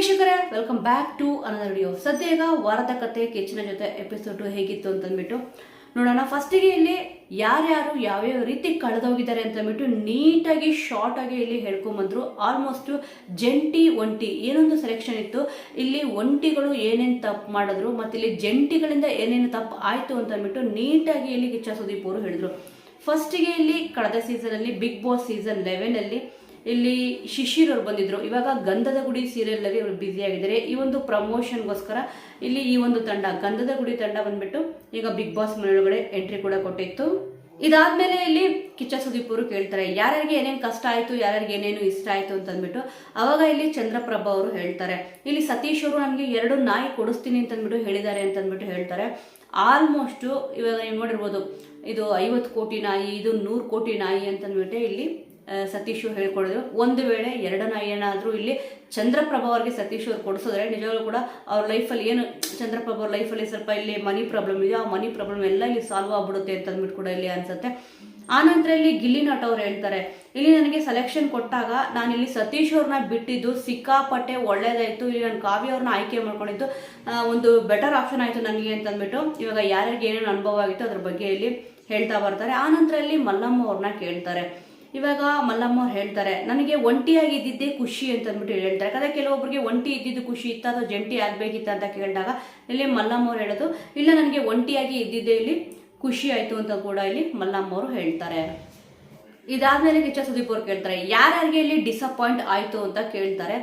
ವೀಕ್ಷಕರೇ welcome back to another video ಸದ್ಯ ಈಗ ವಾರದ ಕತೆ, ಕೆಚ್ಚಿನ ಜೊತೆ ಎಪಿಸೋಡ್ ಹೇಗಿತ್ತು ಅಂತಂದ್ಬಿಟ್ಟು ನೋಡೋಣ. ಫಸ್ಟಿಗೆ ಇಲ್ಲಿ ಯಾರ್ಯಾರು ಯಾವ್ಯಾವ ರೀತಿ ಕಳೆದೋಗಿದ್ದಾರೆ ಅಂತಂದ್ಬಿಟ್ಟು ನೀಟಾಗಿ ಶಾರ್ಟಾಗಿ ಇಲ್ಲಿ ಹೇಳ್ಕೊಂಬಂದ್ರು. ಆಲ್ಮೋಸ್ಟ್ ಜಂಟಿ ಒಂಟಿ, ಏನೊಂದು ಸೆಲೆಕ್ಷನ್ ಇತ್ತು. ಇಲ್ಲಿ ಒಂಟಿಗಳು ಏನೇನು ತಪ್ಪು ಮಾಡಿದ್ರು, ಮತ್ತು ಇಲ್ಲಿ ಜಂಟಿಗಳಿಂದ ಏನೇನು ತಪ್ಪು ಆಯಿತು ಅಂತ ಅಂದ್ಬಿಟ್ಟು ನೀಟಾಗಿ ಇಲ್ಲಿ ಕಿಚ್ಚ ಸುದೀಪ್ ಅವರು ಹೇಳಿದ್ರು. ಫಸ್ಟಿಗೆ ಇಲ್ಲಿ ಕಳೆದ ಸೀಸನಲ್ಲಿ ಬಿಗ್ ಬಾಸ್ ಸೀಸನ್ ಲೆವೆನಲ್ಲಿ ಇಲ್ಲಿ ಶಿಶಿರ್ ಅವ್ರು ಬಂದಿದ್ರು. ಇವಾಗ ಗಂಧದ ಗುಡಿ ಸೀರಿಯಲ್ ಅಲ್ಲಿ ಅವರು ಬ್ಯುಸಿ ಆಗಿದ್ದಾರೆ. ಈ ಒಂದು ಪ್ರಮೋಷನ್ಗೋಸ್ಕರ ಇಲ್ಲಿ ಈ ಒಂದು ತಂಡ ಗಂಧದ ಗುಡಿ ತಂಡ ಬಂದ್ಬಿಟ್ಟು ಈಗ ಬಿಗ್ ಬಾಸ್ ಮನೆಯೊಳಗಡೆ ಎಂಟ್ರಿ ಕೂಡ ಕೊಟ್ಟಿತ್ತು. ಇದಾದ್ಮೇಲೆ ಇಲ್ಲಿ ಕಿಚ್ಚ ಸುದೀಪ್ ಅವರು ಕೇಳ್ತಾರೆ, ಯಾರ್ಯಾರಿಗೆ ಏನೇನು ಕಷ್ಟ ಆಯಿತು, ಯಾರ್ಯಾರಿಗೆ ಏನೇನು ಇಷ್ಟ ಆಯ್ತು ಅಂತ ಅಂದ್ಬಿಟ್ಟು ಅವಾಗ ಇಲ್ಲಿ ಚಂದ್ರಪ್ರಭಾ ಅವರು ಹೇಳ್ತಾರೆ. ಇಲ್ಲಿ ಸತೀಶ್ ಅವರು ನನಗೆ ಎರಡು ನಾಯಿ ಕೊಡಿಸ್ತೀನಿ ಅಂತ ಅಂದ್ಬಿಟ್ಟು ಹೇಳಿದ್ದಾರೆ ಅಂತ ಅಂದ್ಬಿಟ್ಟು ಹೇಳ್ತಾರೆ. ಆಲ್ಮೋಸ್ಟ್ ಇವಾಗ ನೀವು ನೋಡಿರ್ಬೋದು, ಇದು ಐವತ್ತು ಕೋಟಿ ನಾಯಿ, ಇದು ನೂರು ಕೋಟಿ ನಾಯಿ ಅಂತಂದ್ಬಿಟ್ಟು ಇಲ್ಲಿ ಸತೀಶ್ ಹೇಳ್ಕೊಡಿದ್ರು ಒಂದು ವೇಳೆ ಎರಡನ್ನ ನಾಯಿ ಏನಾದರೂ ಇಲ್ಲಿ ಚಂದ್ರಪ್ರಭಾ ಅವ್ರಿಗೆ ಸತೀಶ್ ಅವ್ರು ಕೊಡಿಸಿದ್ರೆ ನಿಜವಾಗ್ಲೂ ಕೂಡ ಅವ್ರ ಲೈಫಲ್ಲಿ ಏನು ಚಂದ್ರಪ್ರಭಾ ಅವ್ರ ಲೈಫಲ್ಲಿ ಸ್ವಲ್ಪ ಇಲ್ಲಿ ಮನಿ ಪ್ರಾಬ್ಲಮ್ ಇದೆಯೋ ಆ ಮನಿ ಪ್ರಾಬ್ಲಮ್ ಎಲ್ಲ ಇಲ್ಲಿ ಸಾಲ್ವ್ ಆಗ್ಬಿಡುತ್ತೆ ಅಂತ ಅಂದ್ಬಿಟ್ಟು ಕೂಡ ಇಲ್ಲಿ ಅನ್ಸುತ್ತೆ. ಆನಂತರ ಇಲ್ಲಿ ಗಿಲ್ಲಿ ನಾಟ್ ಅವ್ರು ಹೇಳ್ತಾರೆ. ಇಲ್ಲಿ ನನಗೆ ಸೆಲೆಕ್ಷನ್ ಕೊಟ್ಟಾಗ ನಾನು ಇಲ್ಲಿ ಸತೀಶ್ ಅವ್ರನ್ನ ಬಿಟ್ಟಿದ್ದು ಸಿಕ್ಕಾಪಟ್ಟೆ ಒಳ್ಳೇದಾಯಿತು. ಇಲ್ಲಿ ನಾನು ಕಾವ್ಯ ಅವ್ರನ್ನ ಆಯ್ಕೆ ಮಾಡ್ಕೊಂಡಿದ್ದು ಒಂದು ಬೆಟರ್ ಆಪ್ಷನ್ ಆಯಿತು ನನಗೆ ಅಂತ ಅಂದ್ಬಿಟ್ಟು ಇವಾಗ ಯಾರ್ಯಾರಿಗೆ ಏನೇನು ಅನುಭವ ಆಗಿತ್ತು ಅದ್ರ ಬಗ್ಗೆ ಇಲ್ಲಿ ಹೇಳ್ತಾ ಬರ್ತಾರೆ. ಆನಂತರ ಇಲ್ಲಿ ಮಲ್ಲಮ್ಮ ಅವ್ರನ್ನ ಕೇಳ್ತಾರೆ. ಇವಾಗ ಮಲ್ಲಮ್ಮ ಹೇಳ್ತಾರೆ, ನನಗೆ ಒಂಟಿಯಾಗಿ ಇದ್ದಿದ್ದೇ ಖುಷಿ ಅಂತ ಅಂದ್ಬಿಟ್ಟು ಹೇಳ್ತಾರೆ. ಯಾಕಂದ್ರೆ ಕೆಲವೊಬ್ಬರಿಗೆ ಒಂಟಿ ಇದ್ದಿದ್ದು ಖುಷಿ ಇತ್ತ ಅಥವಾ ಜಂಟಿ ಆಗ್ಬೇಕಿತ್ತ ಅಂತ ಕೇಳಿದಾಗ ಇಲ್ಲಿ ಮಲ್ಲಮ್ಮ ಅವ್ರು ಹೇಳೋದು, ಇಲ್ಲ, ನನಗೆ ಒಂಟಿಯಾಗಿ ಇದ್ದಿದ್ದೇ ಇಲ್ಲಿ ಖುಷಿ ಆಯ್ತು ಅಂತ ಕೂಡ ಇಲ್ಲಿ ಮಲ್ಲಮ್ಮ ಅವರು ಹೇಳ್ತಾರೆ. ಇದಾದ್ಮೇಲೆ ಕಿಚ್ಚ ಸುದೀಪ್ ಅವ್ರು ಕೇಳ್ತಾರೆ, ಯಾರ್ಯಾರಿಗೆ ಇಲ್ಲಿ ಡಿಸಪಾಯಿಂಟ್ ಆಯಿತು ಅಂತ ಕೇಳ್ತಾರೆ?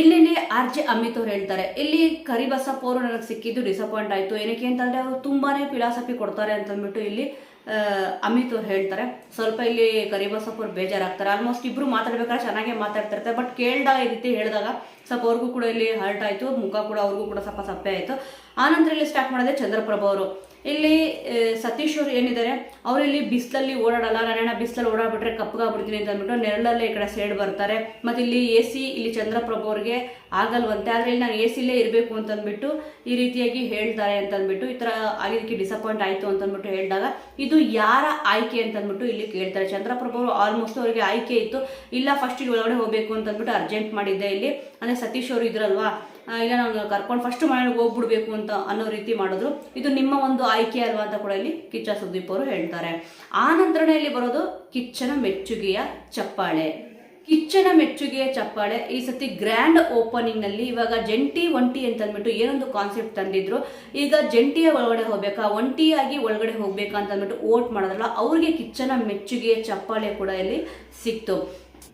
ಇಲ್ಲಿ ಆರ್ ಜೆ ಅಮಿತ್ ಅವ್ರು ಹೇಳ್ತಾರೆ, ಇಲ್ಲಿ ಕರಿಬಸಪ್ಪ ಅವರು ನನಗೆ ಸಿಕ್ಕಿದ್ದು ಡಿಸಪಾಯಿಂಟ್ ಆಯಿತು. ಏನಕ್ಕೆ ಅಂತಂದ್ರೆ ಅವರು ತುಂಬಾನೇ ಫಿಲಾಸಫಿ ಕೊಡ್ತಾರೆ ಅಂತಂದ್ಬಿಟ್ಟು ಇಲ್ಲಿ ಅಮಿತ್ ಅವ್ರು ಹೇಳ್ತಾರೆ, ಸ್ವಲ್ಪ ಇಲ್ಲಿ ಕರಿಬಸಪ್ಪ ಅವ್ರು ಬೇಜಾರಾಗ್ತಾರೆ. ಆಲ್ಮೋಸ್ಟ್ ಇಬ್ರು ಮಾತಾಡ್ಬೇಕಾದ್ರೆ ಚೆನ್ನಾಗೇ ಮಾತಾಡ್ತಿರ್ತಾರೆ. ಬಟ್ ಕೇಳಿದಾಗ ಈ ರೀತಿ ಹೇಳಿದಾಗ ಸ್ವಲ್ಪ ಅವ್ರಿಗೂ ಕೂಡ ಇಲ್ಲಿ ಹರ್ಟ್ ಆಯ್ತು, ಮುಖ ಕೂಡ ಅವ್ರಿಗೂ ಕೂಡ ಸ್ವಲ್ಪ ಸಪ್ಪೆ ಆಯ್ತು. ಆನಂತರ ಇಲ್ಲಿ ಸ್ಟಾರ್ಟ್ ಮಾಡಿದೆ ಚಂದ್ರಪ್ರಭ ಅವರು. ಇಲ್ಲಿ ಸತೀಶ್ ಅವ್ರು ಏನಿದ್ದಾರೆ, ಅವ್ರು ಇಲ್ಲಿ ಬಿಸಿಲಲ್ಲಿ ಓಡಾಡಲ್ಲ ನಾನೇನ ಬಿಸಿಲಲ್ಲಿ ಓಡಾಡ್ಬಿಟ್ರೆ ಕಪ್ಪಗಾಗ್ಬಿಡ್ತೀನಿ ಅಂತ ಅಂದ್ಬಿಟ್ಟು ನೆರಳಲ್ಲೇ ಈ ಕಡೆ ಸೈಡ್ ಬರ್ತಾರೆ. ಮತ್ತು ಇಲ್ಲಿ ಎ ಸಿ, ಇಲ್ಲಿ ಚಂದ್ರಪ್ರಭು ಅವ್ರಿಗೆ ಆಗಲ್ವಂತೆ. ಆದರೆ ಇಲ್ಲಿ ನಾನು ಎ ಸಿಲೇ ಇರಬೇಕು ಅಂತ ಅಂದ್ಬಿಟ್ಟು ಈ ರೀತಿಯಾಗಿ ಹೇಳ್ತಾರೆ ಅಂತ ಅಂದ್ಬಿಟ್ಟು, ಈ ಥರ ಆಗಿದ್ದಕ್ಕೆ ಡಿಸಪಾಯಿಂಟ್ ಆಯಿತು ಅಂತ ಅಂದ್ಬಿಟ್ಟು ಹೇಳಿದಾಗ, ಇದು ಯಾರ ಆಯ್ಕೆ ಅಂತ ಅಂದ್ಬಿಟ್ಟು ಇಲ್ಲಿ ಕೇಳ್ತಾರೆ. ಚಂದ್ರಪ್ರಭು ಅವರು ಆಲ್ಮೋಸ್ಟ್ ಅವರಿಗೆ ಆಯ್ಕೆ ಇತ್ತು. ಇಲ್ಲ ಫಸ್ಟ್ ಇಲ್ಲಿ ಒಳಗಡೆ ಹೋಗಬೇಕು ಅಂತ ಅಂದ್ಬಿಟ್ಟು ಅರ್ಜೆಂಟ್ ಮಾಡಿದ್ದೆ ಇಲ್ಲಿ. ಅಂದರೆ ಸತೀಶ್ ಅವರು ಇದ್ರಲ್ವಾ? ಇಲ್ಲ ನಾನು ಕರ್ಕೊಂಡು ಫಸ್ಟ್ ಮನೆಗೆ ಹೋಗ್ಬಿಡ್ಬೇಕು ಅಂತ ಅನ್ನೋ ರೀತಿ ಮಾಡಿದ್ರು. ಇದು ನಿಮ್ಮ ಒಂದು ಆಯ್ಕೆ ಅಲ್ವಾ ಅಂತ ಕೂಡ ಇಲ್ಲಿ ಕಿಚ್ಚ ಸುದೀಪ್ ಅವರು ಹೇಳ್ತಾರೆ. ಆ ಇಲ್ಲಿ ಬರೋದು ಕಿಚ್ಚನ ಮೆಚ್ಚುಗೆಯ ಚಪ್ಪಾಳೆ. ಕಿಚ್ಚನ ಮೆಚ್ಚುಗೆಯ ಚಪ್ಪಾಳೆ ಈ ಸತಿ ಗ್ರ್ಯಾಂಡ್ ಓಪನಿಂಗ್ನಲ್ಲಿ ಇವಾಗ ಜಂಟಿ ಒಂಟಿ ಅಂತ ಅಂದ್ಬಿಟ್ಟು ಏನೊಂದು ಕಾನ್ಸೆಪ್ಟ್ ತಂದಿದ್ರು. ಈಗ ಜಂಟಿಯ ಒಳಗಡೆ ಹೋಗ್ಬೇಕಾ? ಒಂಟಿಯಾಗಿ ಒಳಗಡೆ ಹೋಗ್ಬೇಕಾ ಅಂತ ಅಂದ್ಬಿಟ್ಟು ಓಟ್ ಮಾಡಿದ್ರಲ್ಲ, ಅವ್ರಿಗೆ ಕಿಚ್ಚನ ಮೆಚ್ಚುಗೆಯ ಚಪ್ಪಾಳೆ ಕೂಡ ಇಲ್ಲಿ ಸಿಕ್ತು.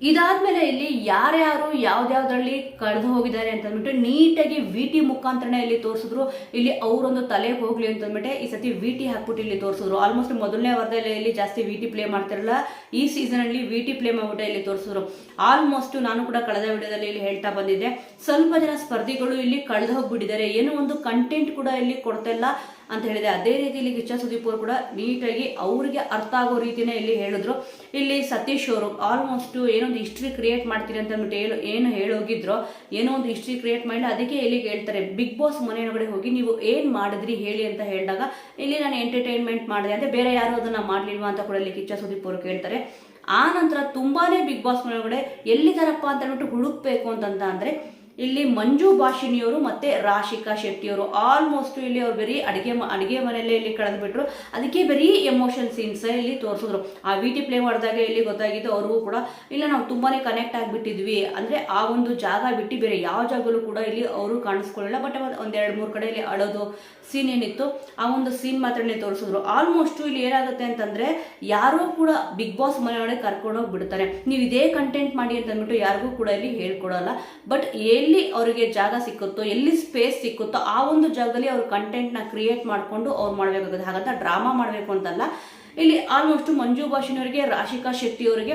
ಇದಾದ್ಮೇಲೆ ಇಲ್ಲಿ ಯಾರ್ಯಾರು ಯಾವ್ದ್ಯಾವ್ದ್ರಲ್ಲಿ ಕಳೆದು ಹೋಗಿದ್ದಾರೆ ಅಂತ ಅಂದ್ಬಿಟ್ಟು ನೀಟಾಗಿ ವಿ ಟಿ ಮುಖಾಂತರನೇ ಇಲ್ಲಿ ತೋರಿಸಿದ್ರು. ಇಲ್ಲಿ ಅವರೊಂದು ತಲೆ ಹೋಗ್ಲಿ ಅಂತ ಅಂದ್ಬಿಟ್ಟು. ಈ ಸತಿ ವಿ ಟಿ ಹಾಕ್ಬಿಟ್ಟು ಇಲ್ಲಿ ತೋರಿಸಿದ್ರು. ಆಲ್ಮೋಸ್ಟ್ ಮೊದಲನೇ ವಾರದಲ್ಲಿ ಇಲ್ಲಿ ಜಾಸ್ತಿ ವಿ ಟಿ ಪ್ಲೇ ಮಾಡ್ತಿರಲ್ಲ, ಈ ಸೀಸನ್ ಅಲ್ಲಿ ವಿ ಟಿ ಪ್ಲೇ ಮಾಡ್ಬಿಟ್ಟು ಇಲ್ಲಿ ತೋರಿಸಿದ್ರು. ಆಲ್ಮೋಸ್ಟ್ ನಾನು ಕೂಡ ಕಳೆದ ವಿಡಿಯೋದಲ್ಲಿ ಇಲ್ಲಿ ಹೇಳ್ತಾ ಬಂದಿದ್ದೆ. ಸ್ವಲ್ಪ ಜನ ಸ್ಪರ್ಧಿಗಳು ಇಲ್ಲಿ ಕಳೆದು ಹೋಗ್ಬಿಟ್ಟಿದ್ದಾರೆ. ಏನೋ ಒಂದು ಕಂಟೆಂಟ್ ಕೂಡ ಇಲ್ಲಿ ಕೊಡ್ತಾ ಇಲ್ಲ. ಅಂತ ಹೇಳಿದೆ. ಅದೇ ರೀತಿ ಇಲ್ಲಿ ಕಿಚ್ಚ ಸುದೀಪ್ ಅವರು ಕೂಡ ನೀಟಾಗಿ ಅವರಿಗೆ ಅರ್ಥ ಆಗೋ ರೀತಿನೇ ಇಲ್ಲಿ ಹೇಳಿದ್ರು. ಇಲ್ಲಿ ಸತೀಶ್ ಅವರು ಆಲ್ಮೋಸ್ಟ್ ಏನೊಂದು ಹಿಸ್ಟ್ರಿ ಕ್ರಿಯೇಟ್ ಮಾಡ್ತೀರಿ ಅಂತ ಅಂದ್ಬಿಟ್ಟು ಹೇಳು, ಏನು ಹೇಳೋಗಿದ್ರು, ಏನೋ ಒಂದು ಹಿಸ್ಟ್ರಿ ಕ್ರಿಯೇಟ್ ಮಾಡಿಲ್ಲ ಅದಕ್ಕೆ ಇಲ್ಲಿ ಹೇಳ್ತಾರೆ ಬಿಗ್ ಬಾಸ್ ಮನೆಯೊಳಗಡೆ ಹೋಗಿ ನೀವು ಏನು ಮಾಡಿದ್ರಿ ಹೇಳಿ ಅಂತ ಹೇಳಿದಾಗ, ಇಲ್ಲಿ ನಾನು ಎಂಟರ್ಟೈನ್ಮೆಂಟ್ ಮಾಡಿದೆ ಅಂದರೆ ಬೇರೆ ಯಾರು ಅದನ್ನ ಮಾಡಲಿಲ್ವಾ ಅಂತ ಕೂಡ ಇಲ್ಲಿ ಕಿಚ್ಚ ಸುದೀಪ್ ಅವರು ಕೇಳ್ತಾರೆ. ಆ ನಂತರ ತುಂಬಾನೇ ಬಿಗ್ ಬಾಸ್ ಮನೆಯೊಳಗಡೆ ಎಲ್ಲಿದಾರಪ್ಪ ಅಂತ ಅಂದ್ಬಿಟ್ಟು ಹುಡುಕ್ಬೇಕು ಅಂತಂತ ಅಂದ್ರೆ ಇಲ್ಲಿ ಮಂಜು ಭಾಷಿಣಿಯವರು ಮತ್ತೆ ರಾಶಿಕಾ ಶೆಟ್ಟಿಯವರು. ಆಲ್ಮೋಸ್ಟ್ ಇಲ್ಲಿ ಅವ್ರು ಬರೀ ಅಡಿಗೆ ಅಡಿಗೆ ಮನೆಯಲ್ಲೇ ಇಲ್ಲಿ ಕಳೆದ್ಬಿಟ್ರು. ಅದಕ್ಕೆ ಬರೀ ಎಮೋಷನ್ ಸೀನ್ಸ್ ಇಲ್ಲಿ ತೋರಿಸಿದ್ರು. ಆ ವಿ ಟಿ ಪ್ಲೇ ಮಾಡಿದಾಗ ಇಲ್ಲಿ ಗೊತ್ತಾಗಿದ್ದು ಅವ್ರಿಗೂ ಕೂಡ ಇಲ್ಲ ನಾವು ತುಂಬಾನೇ ಕನೆಕ್ಟ್ ಆಗಿಬಿಟ್ಟಿದ್ವಿ. ಅಂದ್ರೆ ಆ ಒಂದು ಜಾಗ ಬಿಟ್ಟು ಬೇರೆ ಯಾವ ಜಾಗಲ್ಲೂ ಕೂಡ ಇಲ್ಲಿ ಅವರು ಕಾಣಿಸ್ಕೊಳ್ಳಿಲ್ಲ. ಬಟ್ ಒಂದೆರಡು ಮೂರು ಕಡೆ ಇಲ್ಲಿ ಅಳೋದು ಸೀನ್ ಏನಿತ್ತು, ಆ ಒಂದು ಸೀನ್ ಮಾತ್ರನೇ ತೋರಿಸಿದ್ರು. ಆಲ್ಮೋಸ್ಟ್ ಇಲ್ಲಿ ಏನಾಗುತ್ತೆ ಅಂತಂದ್ರೆ ಯಾರೋ ಕೂಡ ಬಿಗ್ ಬಾಸ್ ಮನೆಯೊಳಗೆ ಕರ್ಕೊಂಡು ಹೋಗಿ ಬಿಡ್ತಾರೆ ನೀವು ಇದೇ ಕಂಟೆಂಟ್ ಮಾಡಿ ಅಂತ ಅಂದ್ಬಿಟ್ಟು ಯಾರಿಗೂ ಕೂಡ ಇಲ್ಲಿ ಹೇಳ್ಕೊಡೋಲ್ಲ. ಬಟ್ ಎಲ್ಲಿ ಅವರಿಗೆ ಜಾಗ ಸಿಕ್ಕುತ್ತೋ, ಎಲ್ಲಿ ಸ್ಪೇಸ್ ಸಿಕ್ಕುತ್ತೋ ಆ ಒಂದು ಜಾಗದಲ್ಲಿ ಅವ್ರ ಕಂಟೆಂಟ್ನ ಕ್ರಿಯೇಟ್ ಮಾಡಿಕೊಂಡು ಅವ್ರು ಮಾಡಬೇಕಾಗುತ್ತೆ. ಹಾಗಂತ ಡ್ರಾಮಾ ಮಾಡಬೇಕು ಅಂತಲ್ಲ. ಇಲ್ಲಿ ಆಲ್ಮೋಸ್ಟ್ ಮಂಜು ಭಾಷಿನವರಿಗೆ, ರಾಶಿಕಾ ಶೆಟ್ಟಿ ಅವರಿಗೆ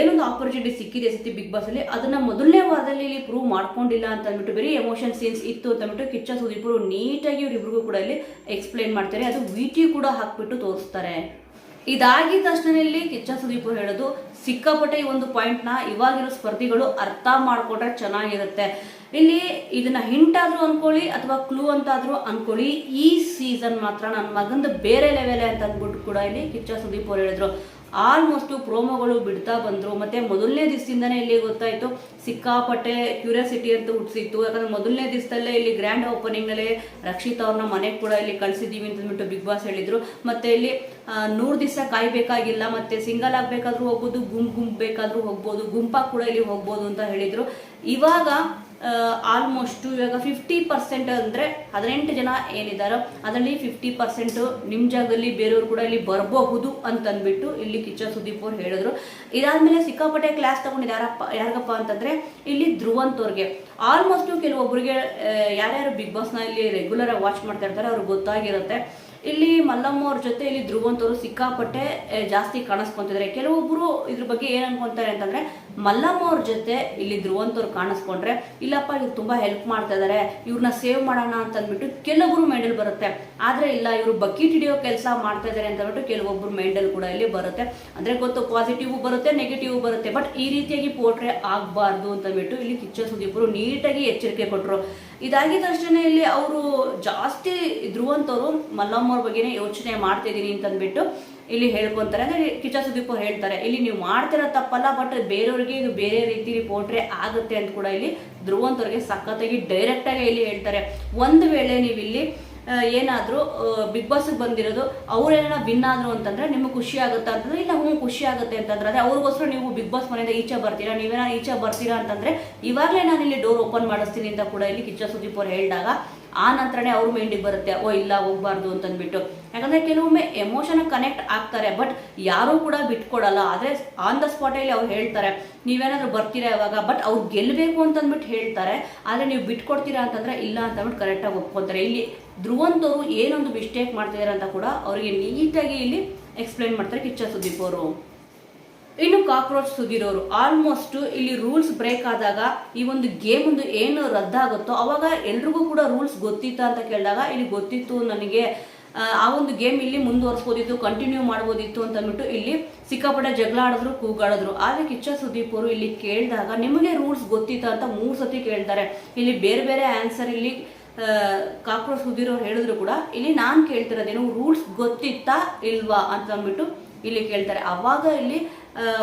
ಏನೊಂದು ಆಪರ್ಚುನಿಟಿ ಸಿಕ್ಕಿದೆ ಸತಿ ಬಿಗ್ ಬಾಸ್ ಅಲ್ಲಿ, ಅದನ್ನ ಮೊದಲನೇ ವಾರದಲ್ಲಿ ಇಲ್ಲಿ ಪ್ರೂವ್ ಮಾಡ್ಕೊಂಡಿಲ್ಲ ಅಂತ ಅಂದ್ಬಿಟ್ಟು ಬರೀ ಎಮೋಷನ್ ಸೀನ್ಸ್ ಇತ್ತು ಅಂತ ಅಂದ್ಬಿಟ್ಟು ಕಿಚ್ಚ ಸುದೀಪ್ ಅವರು ನೀಟಾಗಿ ಇವ್ರಿಬ್ರಿಗೂ ಕೂಡ ಇಲ್ಲಿ ಎಕ್ಸ್ಪ್ಲೈನ್ ಮಾಡ್ತಾರೆ. ಅದು ವಿಟಿ ಕೂಡ ಹಾಕ್ಬಿಟ್ಟು ತೋರಿಸ್ತಾರೆ. ಇದಾಗಿದ ತಕ್ಷಣ ಇಲ್ಲಿ ಕಿಚ್ಚ ಸುದೀಪ್ ಹೇಳೋದು, ಸಿಕ್ಕಾಪಟ್ಟೆ ಈ ಒಂದು ಪಾಯಿಂಟ್ನ ಇವಾಗಿರೋ ಸ್ಪರ್ಧಿಗಳು ಅರ್ಥ ಮಾಡ್ಕೊಂಡ್ರೆ ಚೆನ್ನಾಗಿರುತ್ತೆ. ಇಲ್ಲಿ ಇದನ್ನ ಹಿಂಟ್ ಆದ್ರೂ ಅನ್ಕೊಳ್ಳಿ ಅಥವಾ ಕ್ಲೂ ಅಂತಾದ್ರೂ ಅನ್ಕೊಳ್ಳಿ. ಈ ಸೀಸನ್ ಮಾತ್ರ ನನ್ನ ಮಗಂದು ಬೇರೆ ಲೆವೆಲ್ ಅಂತ ಅಂದ್ಬಿಟ್ಟು ಕೂಡ ಇಲ್ಲಿ ಕಿಚ್ಚ ಸುದೀಪ್ ಅವ್ರು ಹೇಳಿದ್ರು. ಆಲ್ಮೋಸ್ಟ್ ಪ್ರೋಮೋಗಳು ಬಿಡ್ತಾ ಬಂದರು. ಮತ್ತು ಮೊದಲನೇ ದಿವಸದಿಂದನೇ ಇಲ್ಲಿ ಗೊತ್ತಾಯಿತು, ಸಿಕ್ಕಾಪಟ್ಟೆ ಕ್ಯೂರಿಯಾಸಿಟಿ ಅಂತ ಹುಟ್ಟಿಸಿತ್ತು ಯಾಕಂದ್ರೆ ಮೊದಲನೇ ದಿವಸದಲ್ಲೇ ಇಲ್ಲಿ ಗ್ರ್ಯಾಂಡ್ ಓಪನಿಂಗ್ನಲ್ಲೇ ರಕ್ಷಿತ್ ಅವ್ರನ್ನ ಮನೆಗೆ ಕೂಡ ಇಲ್ಲಿ ಕಳಿಸಿದ್ದೀವಿ ಅಂತ ಅಂದ್ಬಿಟ್ಟು ಬಿಗ್ ಬಾಸ್ ಹೇಳಿದರು. ಮತ್ತು ಇಲ್ಲಿ ನೂರು ದಿವಸ ಕಾಯಬೇಕಾಗಿಲ್ಲ, ಮತ್ತು ಸಿಂಗಲ್ ಆಗಬೇಕಾದ್ರೂ ಹೋಗ್ಬೋದು ಗುಂಪು ಗುಂಪು ಬೇಕಾದರೂ ಹೋಗ್ಬೋದು, ಗುಂಪಾಗಿ ಕೂಡ ಇಲ್ಲಿ ಹೋಗ್ಬೋದು ಅಂತ ಹೇಳಿದರು. ಇವಾಗ ಆಲ್ಮೋಸ್ಟ್ ಇವಾಗ ಫಿಫ್ಟಿ ಪರ್ಸೆಂಟ್ ಅಂದರೆ ಹದಿನೆಂಟು ಜನ ಏನಿದ್ದಾರೋ ಅದರಲ್ಲಿ ಫಿಫ್ಟಿ ಪರ್ಸೆಂಟು ನಿಮ್ಮ ಜಾಗದಲ್ಲಿ ಬೇರೆಯವರು ಕೂಡ ಇಲ್ಲಿ ಬರಬಹುದು ಅಂತಂದ್ಬಿಟ್ಟು ಇಲ್ಲಿ ಕಿಚ್ಚ ಸುದೀಪ್ ಅವ್ರು ಹೇಳಿದ್ರು. ಇದಾದಮೇಲೆ ಸಿಕ್ಕಾಪಟ್ಟೆ ಕ್ಲಾಸ್ ತಗೊಂಡಿದ್ದು ಯಾರಪ್ಪ, ಯಾರಿಗಪ್ಪ ಅಂತಂದ್ರೆ ಇಲ್ಲಿ ಧ್ರುವಂತವ್ರಿಗೆ ಆಲ್ಮೋಸ್ಟ್ ಕೆಲವೊಬ್ಬರಿಗೆ ಯಾರ್ಯಾರು ಬಿಗ್ ಬಾಸ್ನ ಇಲ್ಲಿ ರೆಗ್ಯುಲರ್ ಆಗಿ ವಾಚ್ ಮಾಡ್ತಾ ಇರ್ತಾರೆ ಅವ್ರಿಗೆ ಗೊತ್ತಾಗಿರುತ್ತೆ. ಇಲ್ಲಿ ಮಲ್ಲಮ್ಮ ಅವ್ರ ಜೊತೆ ಇಲ್ಲಿ ಧ್ರುವಂತವರು ಸಿಕ್ಕಾಪಟ್ಟೆ ಜಾಸ್ತಿ ಕಾಣಿಸ್ಕೊಂತಿದ್ದಾರೆ ಕೆಲವೊಬ್ಬರು ಇದ್ರ ಬಗ್ಗೆ ಏನು ಅನ್ಕೊಂತಾರೆ ಅಂತಂದ್ರೆ ಮಲ್ಲಮ್ಮ ಅವ್ರ ಜೊತೆ ಇಲ್ಲಿ ಧ್ರುವಂತವ್ರು ಕಾಣಿಸ್ಕೊಂಡ್ರೆ, ಇಲ್ಲಪ್ಪ ಇವ್ರು ತುಂಬಾ ಹೆಲ್ಪ್ ಮಾಡ್ತಾ ಇದಾರೆ ಇವ್ರನ್ನ ಸೇವ್ ಮಾಡೋಣ ಅಂತ ಅಂದ್ಬಿಟ್ಟು ಕೆಲವೊಬ್ರು ಮೈಂಡಲ್ಲಿ ಬರುತ್ತೆ. ಆದ್ರೆ ಇಲ್ಲ, ಇವರು ಬಕೀಟ್ ಹಿಡಿಯೋ ಕೆಲಸ ಮಾಡ್ತಾ ಇದಾರೆ ಅಂತ ಅಂದ್ಬಿಟ್ಟು ಕೆಲವೊಬ್ರು ಮೈಂಡಲ್ಲಿ ಕೂಡ ಇಲ್ಲಿ ಬರುತ್ತೆ. ಅಂದ್ರೆ ಗೊತ್ತು ಪಾಸಿಟಿವ್ ಬರುತ್ತೆ ನೆಗೆಟಿವ್ ಬರುತ್ತೆ ಬಟ್ ಈ ರೀತಿಯಾಗಿ ಪೋಟ್ರೆ ಆಗಬಾರ್ದು ಅಂತ ಅಂದ್ಬಿಟ್ಟು ಇಲ್ಲಿ ಕಿಚ್ಚ ಸುದೀಪರು ನೀಟಾಗಿ ಎಚ್ಚರಿಕೆ ಕೊಟ್ಟರು ಇದಾಗಿದ ಇಲ್ಲಿ ಅವರು ಜಾಸ್ತಿ ಧ್ರುವಂತವ್ರು ಮಲ್ಲಮ್ಮ ಅವ್ರ ಬಗ್ಗೆನೇ ಯೋಚನೆ ಮಾಡ್ತಿದ್ದೀನಿ ಅಂತ ಅಂದ್ಬಿಟ್ಟು ಇಲ್ಲಿ ಹೇಳ್ಕೊಂತಾರೆ. ಅಂದ್ರೆ ಕಿಚ್ಚ ಸುದೀಪ್ ಅವ್ರು ಹೇಳ್ತಾರೆ, ಇಲ್ಲಿ ನೀವು ಮಾಡ್ತಿರೋ ತಪ್ಪಲ್ಲ ಬಟ್ ಬೇರೆಯವ್ರಿಗೆ ಇದು ಬೇರೆ ರೀತಿಲಿ ಪೋಟ್ರೆ ಆಗುತ್ತೆ ಅಂತ ಕೂಡ ಇಲ್ಲಿ ಧ್ರುವಂತವ್ರಿಗೆ ಸಖತ್ತಾಗಿ ಡೈರೆಕ್ಟ್ ಆಗಿ ಇಲ್ಲಿ ಹೇಳ್ತಾರೆ. ಒಂದು ವೇಳೆ ನೀವು ಇಲ್ಲಿ ಏನಾದರೂ ಬಿಗ್ ಬಾಸ್ಗೆ ಬಂದಿರೋದು ಅವ್ರೇನ ವಿನ್ ಆದ್ರು ಅಂತಂದ್ರೆ ನಿಮ್ಗೆ ಖುಷಿ ಆಗುತ್ತೆ ಅಂತಂದ್ರೆ, ಇಲ್ಲ ಹ್ಞೂ ಖುಷಿ ಆಗುತ್ತೆ ಅಂತಂದ್ರೆ, ಅದೇ ಅವ್ರಿಗೋಸ್ಕರ ನೀವು ಬಿಗ್ ಬಾಸ್ ಮನೆಯಿಂದ ಈಚೆ ಬರ್ತೀರಾ ನೀವೇನ ಈಚೆ ಬರ್ತೀರಾ ಅಂತಂದ್ರೆ, ಇವಾಗಲೇ ನಾನು ಇಲ್ಲಿ ಡೋರ್ ಓಪನ್ ಮಾಡಿಸ್ತೀನಿ ಅಂತ ಕೂಡ ಇಲ್ಲಿ ಕಿಚ್ಚ ಸುದೀಪ್ ಅವ್ರು ಹೇಳಿದಾಗ ಆ ನಂತರನೇ ಅವ್ರ ಮೈಂಡಿಗೆ ಬರುತ್ತೆ, ಓ ಇಲ್ಲ ಹೋಗ್ಬಾರ್ದು ಅಂತಂದ್ಬಿಟ್ಟು. ಯಾಕಂದ್ರೆ ಕೆಲವೊಮ್ಮೆ ಎಮೋಷನ್ ಕನೆಕ್ಟ್ ಆಗ್ತಾರೆ ಬಟ್ ಯಾರೂ ಕೂಡ ಬಿಟ್ಕೊಡಲ್ಲ. ಆದ್ರೆ ಆನ್ ದ ಸ್ಪಾಟಲ್ಲಿ ಅವ್ರು ಹೇಳ್ತಾರೆ, ನೀವೇನಾದ್ರೂ ಬರ್ತೀರಾ ಇವಾಗ? ಬಟ್ ಅವ್ರು ಗೆಲ್ಲಬೇಕು ಅಂತಂದ್ಬಿಟ್ಟು ಹೇಳ್ತಾರೆ. ಆದ್ರೆ ನೀವು ಬಿಟ್ಕೊಡ್ತೀರಾ ಅಂತಂದ್ರೆ ಇಲ್ಲ ಅಂತಂದ್ಬಿಟ್ಟು ಕರೆಕ್ಟಾಗಿ ಒಪ್ಕೊಂತಾರೆ. ಇಲ್ಲಿ ಧ್ರುವಂತವರು ಏನೊಂದು ಮಿಸ್ಟೇಕ್ ಮಾಡ್ತಿದ್ದಾರೆ ಅಂತ ಕೂಡ ಅವರಿಗೆ ನೀಟಾಗಿ ಇಲ್ಲಿ ಎಕ್ಸ್ಪ್ಲೈನ್ ಮಾಡ್ತಾರೆ ಕಿಚ್ಚ ಸುದೀಪ್ ಅವರು. ಇನ್ನು ಕಾಕ್ರೋಚ್ ಸುದಿರೋರು ಆಲ್ಮೋಸ್ಟ್ ಇಲ್ಲಿ ರೂಲ್ಸ್ ಬ್ರೇಕ್ ಆದಾಗ ಈ ಒಂದು ಗೇಮ್ ಒಂದು ಏನು ರದ್ದಾಗುತ್ತೋ ಅವಾಗ ಎಲ್ರಿಗೂ ಕೂಡ ರೂಲ್ಸ್ ಗೊತ್ತಿತ್ತಾ ಅಂತ ಕೇಳಿದಾಗ ಇಲ್ಲಿ ಗೊತ್ತಿತ್ತು ನನಗೆ ಆ, ಒಂದು ಗೇಮ್ ಇಲ್ಲಿ ಮುಂದುವರಿಸ್ಬೋದಿತ್ತು ಕಂಟಿನ್ಯೂ ಮಾಡ್ಬೋದಿತ್ತು ಅಂತ ಅಂದ್ಬಿಟ್ಟು ಇಲ್ಲಿ ಸಿಕ್ಕಾಪಟ್ಟೆ ಜಗಳ ಆಡಿದ್ರು ಕೂಗಾಡಿದ್ರು. ಆದರೆ ಕಿಚ್ಚ ಸುದೀಪ್ ಅವರು ಇಲ್ಲಿ ಕೇಳಿದಾಗ ನಿಮಗೆ ರೂಲ್ಸ್ ಗೊತ್ತಿತ್ತಾ ಅಂತ ಮೂರು ಸತಿ ಕೇಳ್ತಾರೆ. ಇಲ್ಲಿ ಬೇರೆ ಬೇರೆ ಆನ್ಸರ್ ಇಲ್ಲಿ ಕಾಕ್ರೋಚ್ ಸುದಿರೋರು ಹೇಳಿದ್ರು ಕೂಡ ಇಲ್ಲಿ ನಾನು ಕೇಳ್ತಿರೋದೇನು ರೂಲ್ಸ್ ಗೊತ್ತಿತ್ತಾ ಇಲ್ವಾ ಅಂತ ಅಂದ್ಬಿಟ್ಟು ಇಲ್ಲಿ ಕೇಳ್ತಾರೆ. ಅವಾಗ ಇಲ್ಲಿ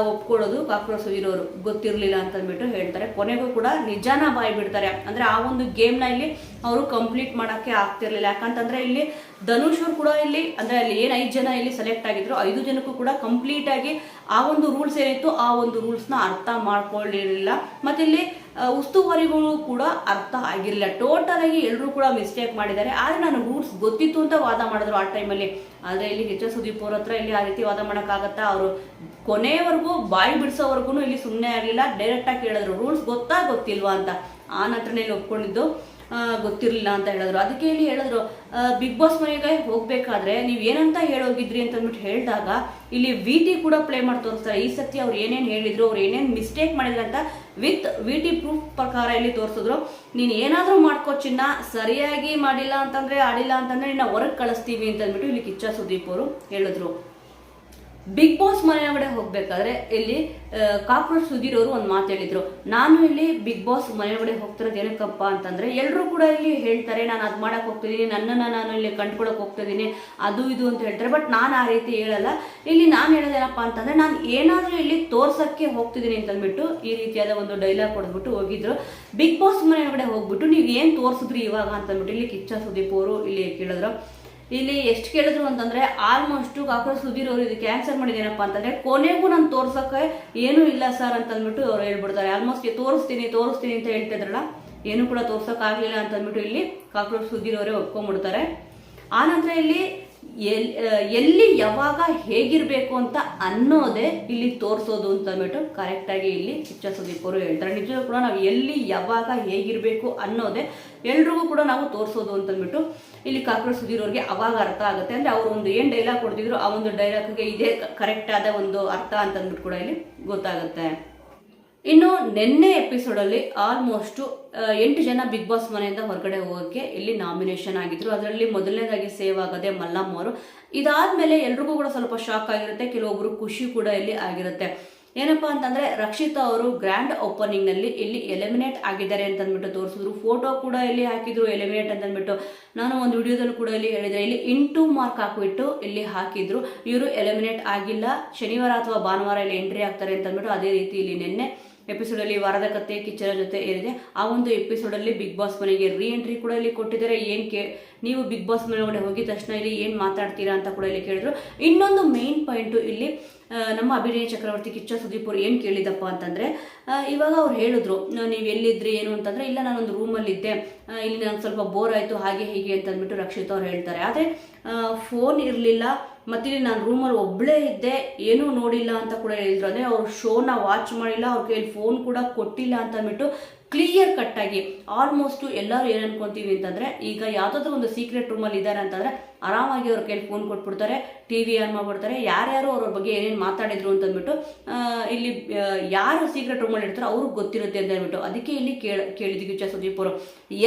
ಒಪ್ಕೊಳ್ಳೋದು ಕಾಕ್ರೋಚ್ ಇರೋರು ಗೊತ್ತಿರಲಿಲ್ಲ ಅಂತ ಅಂದ್ಬಿಟ್ಟು ಹೇಳ್ತಾರೆ. ಕೊನೆಗೂ ಕೂಡ ನಿಜಾನ ಬಾಯಿ ಬಿಡ್ತಾರೆ ಅಂದ್ರೆ ಆ ಒಂದು ಗೇಮ್ನ ಇಲ್ಲಿ ಅವರು ಕಂಪ್ಲೀಟ್ ಮಾಡೋಕ್ಕೆ ಆಗ್ತಿರ್ಲಿಲ್ಲ. ಯಾಕಂತಂದ್ರೆ ಇಲ್ಲಿ ಧನುಷ್ ಅವ್ರು ಕೂಡ ಇಲ್ಲಿ ಅಂದ್ರೆ ಅಲ್ಲಿ ಏನು ಐದು ಜನ ಇಲ್ಲಿ ಸೆಲೆಕ್ಟ್ ಆಗಿದ್ರು ಐದು ಜನಕ್ಕೂ ಕೂಡ ಕಂಪ್ಲೀಟ್ ಆಗಿ ಆ ಒಂದು ರೂಲ್ಸ್ ಏನಿತ್ತು ಆ ಒಂದು ರೂಲ್ಸ್ನ ಅರ್ಥ ಮಾಡ್ಕೊಳ್ಳಿರಲಿಲ್ಲ. ಮತ್ತೆ ಇಲ್ಲಿ ಆ, ಉಸ್ತುವಾರಿಗಳು ಕೂಡ ಅರ್ಥ ಆಗಿರಲಿಲ್ಲ. ಟೋಟಲ್ ಆಗಿ ಎಲ್ಲರೂ ಕೂಡ ಮಿಸ್ಟೇಕ್ ಮಾಡಿದ್ದಾರೆ. ಆದ್ರೆ ನಾನು ರೂಲ್ಸ್ ಗೊತ್ತಿತ್ತು ಅಂತ ವಾದ ಮಾಡಿದ್ರು ಆ ಟೈಮಲ್ಲಿ ಆದ್ರೆ ಇಲ್ಲಿ ಎಚ್ ಎಸ್ ಸುದೀಪ್ ಅವ್ರ ಹತ್ರ ಇಲ್ಲಿ ಆ ರೀತಿ ವಾದ ಮಾಡೋಕ್ಕಾಗತ್ತಾ? ಅವರು ಕೊನೆಯವರೆಗೂ ಬಾಯಿ ಬಿಡಿಸೋವರೆಗೂ ಇಲ್ಲಿ ಸುಮ್ಮನೆ ಆಗಲಿಲ್ಲ. ಡೈರೆಕ್ಟಾಗಿ ಕೇಳಿದ್ರು ರೂಲ್ಸ್ ಗೊತ್ತಾ ಗೊತ್ತಿಲ್ವಾ? ಅಂತ. ಆ ನಂತರನೇ ಇಲ್ಲಿ ಒಪ್ಕೊಂಡಿದ್ದು. ಗೊತ್ತಿರಲಿಲ್ಲ ಅಂತ ಹೇಳಿದ್ರು. ಅದಕ್ಕೆ ಇಲ್ಲಿ ಹೇಳಿದ್ರು ಬಿಗ್ ಬಾಸ್ ಮನೆಗೆ ಹೋಗ್ಬೇಕಾದ್ರೆ ನೀವು ಏನಂತ ಹೇಳೋಗಿದ್ರಿ ಅಂತ ಅಂದ್ಬಿಟ್ಟು ಹೇಳಿದಾಗ ಇಲ್ಲಿ ವಿ ಟಿ ಕೂಡ ಪ್ಲೇ ಮಾಡಿ ತೋರಿಸ್ತಾರೆ ಈ ಸತಿ ಅವ್ರು ಏನೇನು ಹೇಳಿದ್ರು, ಅವ್ರು ಏನೇನು ಮಿಸ್ಟೇಕ್ ಮಾಡಿದ್ರು ಅಂತ ವಿತ್ ವಿ ಟಿ ಪ್ರೂಫ್ ಪ್ರಕಾರ ಇಲ್ಲಿ ತೋರಿಸಿದ್ರು. ನೀನು ಏನಾದರೂ ಮಾಡ್ಕೋ ಚಿನ್ನ, ಸರಿಯಾಗಿ ಮಾಡಿಲ್ಲ ಅಂತಂದ್ರೆ ಆಡಿಲ್ಲ ಅಂತಂದ್ರೆ ನಿನ್ನ ಹೊರಗೆ ಕಳಿಸ್ತೀವಿ ಅಂತ ಅಂದ್ಬಿಟ್ಟು ಇಲ್ಲಿ ಕಿಚ್ಚ ಸುದೀಪ್ ಅವರು ಹೇಳಿದ್ರು. ಬಿಗ್ ಬಾಸ್ ಮನೆಯೊಳಗಡೆ ಹೋಗ್ಬೇಕಾದ್ರೆ ಇಲ್ಲಿ ಕಾಕ್ರೋಚ್ ಸುಧೀರ್ ಅವರು ಒಂದು ಮಾತು ಹೇಳಿದ್ರು. ನಾನು ಇಲ್ಲಿ ಬಿಗ್ ಬಾಸ್ ಮನೆಯೊಳಗಡೆ ಹೋಗ್ತಿರೋದು ಏನಕ್ಕಪ್ಪ ಅಂತಂದ್ರೆ ಎಲ್ಲರೂ ಕೂಡ ಇಲ್ಲಿ ಹೇಳ್ತಾರೆ, ನಾನು ಅದು ಮಾಡಕ್ ಹೋಗ್ತಿದ್ದೀನಿ ನನ್ನನ್ನು ನಾನು ಇಲ್ಲಿ ಕಂಡ್ಕೊಳಕ್ ಹೋಗ್ತಿದ್ದೀನಿ ಅದು ಇದು ಅಂತ ಹೇಳ್ತಾರೆ. ಬಟ್ ನಾನು ಆ ರೀತಿ ಹೇಳಲ್ಲ. ಇಲ್ಲಿ ನಾನು ಹೇಳೋದೇನಪ್ಪ ಅಂತಂದ್ರೆ, ನಾನು ಏನಾದರೂ ಇಲ್ಲಿ ತೋರ್ಸಕ್ಕೆ ಹೋಗ್ತಿದ್ದೀನಿ ಅಂತಂದ್ಬಿಟ್ಟು ಈ ರೀತಿಯಾದ ಒಂದು ಡೈಲಾಗ್ ಕೊಡ್ಬಿಟ್ಟು ಹೋಗಿದ್ರು. ಬಿಗ್ ಬಾಸ್ ಮನೆಯೊಳಗಡೆ ಹೋಗ್ಬಿಟ್ಟು, ನೀವು ಏನು ತೋರಿಸಿದ್ರಿ ಇವಾಗ? ಅಂತಂದ್ಬಿಟ್ಟು ಇಲ್ಲಿ ಕಿಚ್ಚ ಸುದೀಪ್ ಅವರು ಇಲ್ಲಿ ಕೇಳಿದ್ರು. ಇಲ್ಲಿ ಎಷ್ಟು ಕೇಳಿದ್ರು ಅಂತಂದ್ರೆ ಆಲ್ಮೋಸ್ಟ್ ಕಾಕ್ರೋಚ್ ಸುಧೀರ್ ಅವರು ಇದಕ್ಕೆ ಆನ್ಸರ್ ಮಾಡಿದೇನಪ್ಪ ಅಂತಂದ್ರೆ, ಕೊನೆಗೂ ನಾನು ತೋರ್ಸಕ್ಕೆ ಏನೂ ಇಲ್ಲ ಸರ್ ಅಂತ ಅಂದ್ಬಿಟ್ಟು ಅವ್ರು ಹೇಳ್ಬಿಡ್ತಾರೆ. ಆಲ್ಮೋಸ್ಟ್ ತೋರಿಸ್ತೀನಿ ತೋರಿಸ್ತೀನಿ ಅಂತ ಹೇಳ್ತಿದ್ರಲ್ಲ ಏನು ಕೂಡ ಅಂತಂದ್ಬಿಟ್ಟು ಅಂತ ಅಂದ್ಬಿಟ್ಟು ಇಲ್ಲಿ ಕಾಕ್ರೋಚ್ ಸುಧೀರ್ ಅವರೇ ಒಪ್ಕೊಂಡ್ಬಿಡ್ತಾರೆ. ಆನಂತರ ಇಲ್ಲಿ ಎಲ್ ಎಲ್ಲಿ ಯಾವಾಗ ಹೇಗಿರಬೇಕು ಅಂತ ಅನ್ನೋದೇ ಇಲ್ಲಿ ತೋರಿಸೋದು ಅಂತ ಅಂದ್ಬಿಟ್ಟು ಕರೆಕ್ಟಾಗಿ ಇಲ್ಲಿ ಚಿಕ್ಕ ಸುದೀಪ್ ಅವರು ಹೇಳ್ತಾರೆ. ನಿಜವೂ ಕೂಡ ನಾವು ಎಲ್ಲಿ ಯಾವಾಗ ಹೇಗಿರಬೇಕು ಅನ್ನೋದೇ ಎಲ್ರಿಗೂ ಕೂಡ ನಾವು ತೋರಿಸೋದು ಅಂತ ಅಂದ್ಬಿಟ್ಟು ಇಲ್ಲಿ ಕಾಕ್ರೋಚ್ ಸುಧೀರ್ ಅವ್ರಿಗೆ ಅವಾಗ ಅರ್ಥ ಆಗುತ್ತೆ. ಅಂದ್ರೆ ಅವರು ಒಂದು ಏನು ಡೈಲಾಗ್ ಕೊಡ್ತಿದ್ರು, ಆ ಒಂದು ಡೈಲಾಗ್ಗೆ ಇದೇ ಕರೆಕ್ಟಾದ ಒಂದು ಅರ್ಥ ಅಂತ ಅಂದ್ಬಿಟ್ಟು ಕೂಡ ಇಲ್ಲಿ ಗೊತ್ತಾಗುತ್ತೆ. ಇನ್ನು ನಿನ್ನೆ ಎಪಿಸೋಡಲ್ಲಿ ಆಲ್ಮೋಸ್ಟ್ ಎಂಟು ಜನ ಬಿಗ್ ಬಾಸ್ ಮನೆಯಿಂದ ಹೊರಗಡೆ ಹೋಗೋಕ್ಕೆ ಇಲ್ಲಿ ನಾಮಿನೇಷನ್ ಆಗಿದ್ರು. ಅದರಲ್ಲಿ ಮೊದಲನೇದಾಗಿ ಸೇವ್ ಆಗೋದೆ ಮಲ್ಲಮ್ಮ ಅವರು. ಇದಾದ್ಮೇಲೆ ಎಲ್ರಿಗೂ ಕೂಡ ಸ್ವಲ್ಪ ಶಾಕ್ ಆಗಿರುತ್ತೆ, ಕೆಲವೊಬ್ರು ಖುಷಿ ಕೂಡ ಇಲ್ಲಿ ಆಗಿರುತ್ತೆ. ಏನಪ್ಪಾ ಅಂತಂದ್ರೆ, ರಕ್ಷಿತಾ ಅವರು ಗ್ರ್ಯಾಂಡ್ ಓಪನಿಂಗ್ನಲ್ಲಿ ಇಲ್ಲಿ ಎಲಿಮಿನೇಟ್ ಆಗಿದ್ದಾರೆ ಅಂತ ಅಂದ್ಬಿಟ್ಟು ತೋರಿಸಿದ್ರು. ಫೋಟೋ ಕೂಡ ಇಲ್ಲಿ ಹಾಕಿದ್ರು ಎಲಿಮಿನೇಟ್ ಅಂತ ಅಂದ್ಬಿಟ್ಟು ನಾನು ಒಂದು ವಿಡಿಯೋದಲ್ಲಿ ಕೂಡ ಇಲ್ಲಿ ಹೇಳಿದೆ, ಇಲ್ಲಿ ಇಂಟು ಮಾರ್ಕ್ ಹಾಕಿಬಿಟ್ಟು ಇಲ್ಲಿ ಹಾಕಿದ್ರು. ಇವರು ಎಲಿಮಿನೇಟ್ ಆಗಿಲ್ಲ. ಶನಿವಾರ ಅಥವಾ ಭಾನುವಾರ ಇಲ್ಲಿ ಎಂಟ್ರಿ ಆಗ್ತಾರೆ ಅಂತ ಅಂದ್ಬಿಟ್ಟು ಅದೇ ರೀತಿ ಇಲ್ಲಿ ನಿನ್ನೆ ಎಪಿಸೋಡ್ ಅಲ್ಲಿ ವಾರದ ಕತೆ ಕಿಚ್ಚರ ಜೊತೆ ಏನಿದೆ ಆ ಒಂದು ಎಪಿಸೋಡ್ ಅಲ್ಲಿ ಬಿಗ್ ಬಾಸ್ ಮನೆಗೆ ರೀ ಎಂಟ್ರಿ ಕೂಡ ಇಲ್ಲಿ ಕೊಟ್ಟಿದ್ದಾರೆ. ಏನ್ ಕೇ, ನೀವು ಬಿಗ್ ಬಾಸ್ ಮನೆ ಒಳಗಡೆ ತಕ್ಷಣ ಇಲ್ಲಿ ಏನ್ ಮಾತಾಡ್ತೀರಾ ಅಂತ ಕೂಡ ಇಲ್ಲಿ ಕೇಳಿದ್ರು. ಇನ್ನೊಂದು ಮೇನ್ ಪಾಯಿಂಟ್ ಇಲ್ಲಿ ನಮ್ಮ ಅಭಿನಯ ಚಕ್ರವರ್ತಿ ಕಿಚ್ಚ ಸುದೀಪ್ ಅವ್ರು ಏನು ಕೇಳಿದಪ್ಪ ಅಂತಂದ್ರೆ ಇವಾಗ ಅವ್ರು ಹೇಳಿದ್ರು ನೀವು ಎಲ್ಲಿದ್ರಿ, ಏನು ಅಂತಂದ್ರೆ, ಇಲ್ಲ ನಾನೊಂದು ರೂಮಲ್ಲಿದ್ದೆ ಇಲ್ಲಿ ನಂಗೆ ಸ್ವಲ್ಪ ಬೋರ್ ಆಯಿತು, ಹಾಗೆ ಹೀಗೆ ಅಂತ ಅಂದ್ಬಿಟ್ಟು ರಕ್ಷಿತ್ ಅವ್ರು ಹೇಳ್ತಾರೆ. ಆದರೆ ಫೋನ್ ಇರಲಿಲ್ಲ. ಮತ್ತಿಲ್ಲಿ ನಾನು ರೂಮಲ್ಲಿ ಒಬ್ಬಳೇ ಇದ್ದೆ, ಏನೂ ನೋಡಿಲ್ಲ ಅಂತ ಕೂಡ ಹೇಳಿದ್ರು. ಅಂದರೆ ಅವ್ರು ಶೋನ ವಾಚ್ ಮಾಡಿಲ್ಲ, ಅವ್ರ ಕೈಯಲ್ಲಿ ಫೋನ್ ಕೂಡ ಕೊಟ್ಟಿಲ್ಲ ಅಂತ ಅಂದ್ಬಿಟ್ಟು ಕ್ಲಿಯರ್ ಕಟ್ ಆಗಿ ಆಲ್ಮೋಸ್ಟ್ ಎಲ್ಲರೂ ಏನು ಅನ್ಕೊಂತೀವಿ ಅಂತಂದ್ರೆ, ಈಗ ಯಾವುದಾದ್ರೂ ಒಂದು ಸೀಕ್ರೆಟ್ ರೂಮಲ್ಲಿ ಇದ್ದಾರೆ ಅಂತಂದ್ರೆ, ಆರಾಮಾಗಿ ಅವ್ರ ಕೈಲಿ ಫೋನ್ ಕೊಟ್ಬಿಡ್ತಾರೆ ಟಿ ವಿ ಆನ್ ಮಾಡ್ಬಿಡ್ತಾರೆ, ಯಾರ್ಯಾರು ಅವ್ರ ಬಗ್ಗೆ ಏನೇನು ಮಾತಾಡಿದ್ರು ಅಂತಂದ್ಬಿಟ್ಟು ಇಲ್ಲಿ ಯಾರು ಸೀಕ್ರೆಟ್ ರೂಮಲ್ಲಿ ಇರ್ತಾರೋ ಅವ್ರಿಗೆ ಗೊತ್ತಿರುತ್ತೆ ಅಂತ ಹೇಳ್ಬಿಟ್ಟು, ಅದಕ್ಕೆ ಇಲ್ಲಿ ಕೇಳ, ಕೇಳಿದ್ವಿ ವಿಚಾರ ಸುದೀಪ್ ಅವರು.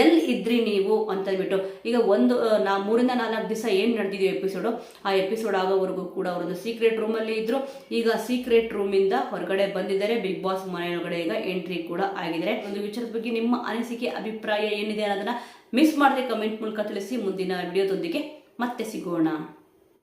ಎಲ್ಲಿ ಇದ್ರಿ ನೀವು ಅಂತ ಅಂದ್ಬಿಟ್ಟು ಈಗ ಒಂದು ನಾ, ಮೂರಿಂದ ನಾಲ್ಕು ದಿವಸ ಏನು ನಡೆದಿದ್ವಿ ಎಪಿಸೋಡು ಆ ಎಪಿಸೋಡ್ ಆಗೋವರೆಗೂ ಕೂಡ ಅವರೊಂದು ಸೀಕ್ರೆಟ್ ರೂಮಲ್ಲಿ ಇದ್ರು. ಈಗ ಸೀಕ್ರೆಟ್ ರೂಮಿಂದ ಹೊರಗಡೆ ಬಂದಿದ್ದಾರೆ ಬಿಗ್ ಬಾಸ್ ಮನೆಯೊಳಗಡೆ ಈಗ ಎಂಟ್ರಿ ಕೂಡ ಆಗಿದೆ. ಒಂದು ವಿಚಾರದ ಬಗ್ಗೆ ನಿಮ್ಮ ಅನಿಸಿಕೆ, ಅಭಿಪ್ರಾಯ ಏನಿದೆ ಅನ್ನೋದನ್ನ ಮಿಸ್ ಮಾಡದೆ ಕಮೆಂಟ್ ಮೂಲಕ ತಿಳಿಸಿ ಮುಂದಿನ ವಿಡಿಯೋದೊಂದಿಗೆ ಮತ್ತೆ ಸಿಗೋಣ.